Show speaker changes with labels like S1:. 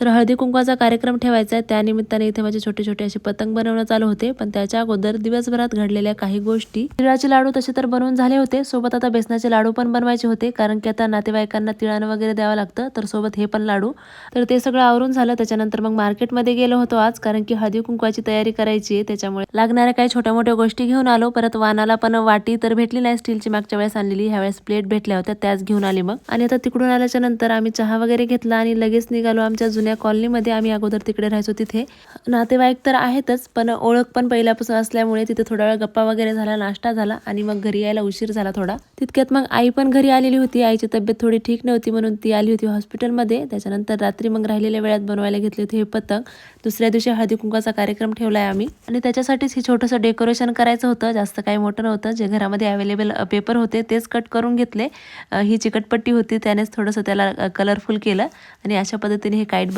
S1: तर हळदी कुंकवाचा कार्यक्रम ठेवायचा आहे. त्यानिमित्ताने इथे माझे छोटे छोटे असे पतंग बनवणं चालू होते. पण त्याच्या अगोदर दिवसभरात घडलेल्या काही गोष्टी. तिळाचे लाडू तसे तर बनवून झाले होते. सोबत आता बेसनाचे लाडू पण बनवायचे होते. कारण की आता नातेवाईकांना तिळानं वगैरे द्यावं लागतं. तर सोबत हे पण लाडू. तर ते सगळं आवरून झालं. त्याच्यानंतर मग मार्केटमध्ये गेलो होतो आज. कारण की हळदी कुंकवाची तयारी करायची आहे. त्याच्यामुळे लागणाऱ्या काही छोट्या मोठ्या गोष्टी घेऊन आलो. परत वानाला पण वाटी तर भेटली नाही. स्टीलची मागच्या वेळेस आणलेली. ह्या वेळेस प्लेट भेटल्या होत्या. त्याच घेऊन आली मग. आणि आता तिकडून आल्याच्यानंतर आम्ही चहा वगैरे घेतला आणि लगेच निघालो आमच्या जुन्या कॉलनीमध्ये आम्ही अगोदर तिकडे राहायचो तिथे. नातेवाईक तर आहेतच पण ओळख पण पहिल्यापासून असल्यामुळे तिथे थोडा वेळ गप्पा वगैरे झाला नाश्ता झाला आणि मग घरी यायला उशीर झाला थोडा. तितक्यात मग आई पण घरी आलेली होती. आईची तब्येत थोडी ठीक नव्हती म्हणून ती आली होती हॉस्पिटलमध्ये. त्याच्यानंतर रात्री मग राहिलेल्या वेळात बनवायला घेतले होते हे पतंग. दुसऱ्या दिवशी हळदी कुंकाचा कार्यक्रम आहे आम्ही. आणि त्याच्यासाठीच हे छोटंसं डेकोरेशन करायचं होतं. जास्त काही मोठं नव्हतं. जे घरामध्ये अवेलेबल पेपर होते तेच कट करून घेतले. ही चिकटपट्टी होती. त्यानेच थोडंसं त्याला कलरफुल केलं. आणि अशा पद्धतीने हे काईट